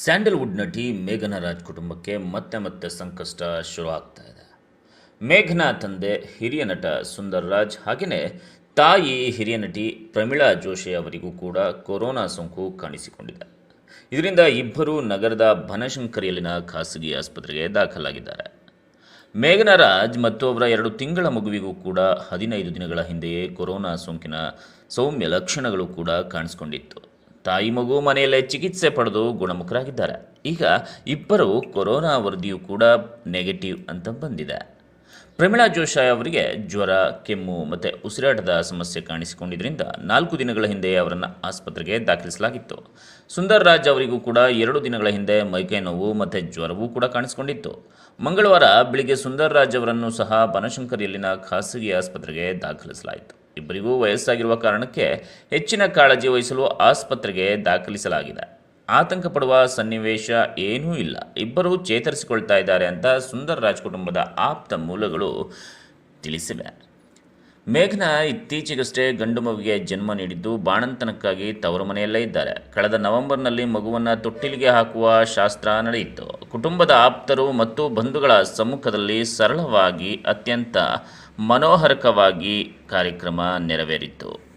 Sandalwood ನಟಿ ಮೇಘನಾ ರಾಜ್ ಕುಟುಂಬಕ್ಕೆ ಮತ್ತೆ ಮತ್ತೆ ಸಂಕಷ್ಟ ಶುರು ಆಗ್ತಾ ಇದೆ. ಮೇಘನಾ ತಂದೆ ಹಿರಿಯ ನಟ ಸುಂದರ್ ರಾಜ್ ಹಾಗೆಯೇ ತಾಯಿ ಹಿರಿಯ ನಟಿ ಪ್ರಮೀಳಾ ಜೋಶಿ ಅವರಿಗೂ ಕೂಡ ಕೊರೋನಾ ಸೋಂಕು ಕಾಣಿಸಿಕೊಂಡಿದೆ. ಇದರಿಂದ ಇಬ್ಬರು ನಗರದ ಬನಶಂಕರಿಯಲ್ಲಿನ ಖಾಸಗಿ ಆಸ್ಪತ್ರೆಗೆ ದಾಖಲಾಗಿದ್ದಾರೆ. ಮೇಘನಾ ರಾಜ್ ಮತ್ತು ಅವರ ಎರಡು ತಿಂಗಳ ಮಗುವಿಗೂ ಕೂಡ ಹದಿನೈದು ದಿನಗಳ ಹಿಂದೆಯೇ ಕೊರೋನಾ ಸೋಂಕಿನ ಸೌಮ್ಯ ಲಕ್ಷಣಗಳು ಕೂಡ ಕಾಣಿಸಿಕೊಂಡಿತ್ತು. ತಾಯಿ ಮಗು ಮನೆಯಲ್ಲೇ ಚಿಕಿತ್ಸೆ ಪಡೆದು ಗುಣಮುಖರಾಗಿದ್ದಾರೆ. ಈಗ ಇಬ್ಬರು ಕೊರೋನಾ ವರದಿಯೂ ಕೂಡ ನೆಗೆಟಿವ್ ಅಂತ ಬಂದಿದೆ. ಪ್ರಮೀಳಾ ಜೋಶಾಯ ಅವರಿಗೆ ಜ್ವರ, ಕೆಮ್ಮು ಮತ್ತು ಉಸಿರಾಟದ ಸಮಸ್ಯೆ ಕಾಣಿಸಿಕೊಂಡಿದ್ದರಿಂದ ನಾಲ್ಕು ದಿನಗಳ ಹಿಂದೆ ಅವರನ್ನು ಆಸ್ಪತ್ರೆಗೆ ದಾಖಲಿಸಲಾಗಿತ್ತು. ಸುಂದರ್ ರಾಜ್ ಅವರಿಗೂ ಕೂಡ ಎರಡು ದಿನಗಳ ಹಿಂದೆ ಮೈಕೈ ನೋವು ಮತ್ತು ಜ್ವರವೂ ಕೂಡ ಕಾಣಿಸಿಕೊಂಡಿತ್ತು. ಮಂಗಳವಾರ ಬೆಳಿಗ್ಗೆ ಸುಂದರ್ ರಾಜ್ ಅವರನ್ನು ಸಹ ಬನಶಂಕರಿಯಲ್ಲಿನ ಖಾಸಗಿ ಆಸ್ಪತ್ರೆಗೆ ದಾಖಲಿಸಲಾಯಿತು. ಇಬ್ಬರಿಗೂ ವಯಸ್ಸಾಗಿರುವ ಕಾರಣಕ್ಕೆ ಹೆಚ್ಚಿನ ಕಾಳಜಿ ವಹಿಸಲು ಆಸ್ಪತ್ರೆಗೆ ದಾಖಲಿಸಲಾಗಿದೆ. ಆತಂಕ ಪಡುವ ಸನ್ನಿವೇಶ ಏನೂ ಇಲ್ಲ. ಇಬ್ಬರು ಚೇತರಿಸಿಕೊಳ್ತಾ ಇದ್ದಾರೆ ಅಂತ ಸುಂದರ್ ರಾಜ್ ಕುಟುಂಬದ ಆಪ್ತ ಮೂಲಗಳು ತಿಳಿಸಿವೆ. ಮೇಘನಾ ಇತ್ತೀಚೆಗಷ್ಟೇ ಗಂಡು ಮಗುವಿಗೆ ಜನ್ಮ ನೀಡಿದ್ದು ಬಾಣಂತನಕ್ಕಾಗಿ ತವರು ಮನೆಯಲ್ಲೇ ಇದ್ದಾರೆ. ಕಳೆದ ನವೆಂಬರ್ನಲ್ಲಿ ಮಗುವನ್ನು ತೊಟ್ಟಿಲಿಗೆ ಹಾಕುವ ಶಾಸ್ತ್ರ ನಡೆಯಿತು ಕುಟುಂಬದ ಆಪ್ತರು ಮತ್ತು ಬಂಧುಗಳ ಸಮ್ಮುಖದಲ್ಲಿ ಸರಳವಾಗಿ ಅತ್ಯಂತ ಮನೋಹರಕವಾಗಿ ಕಾರ್ಯಕ್ರಮ ನೆರವೇರಿತು.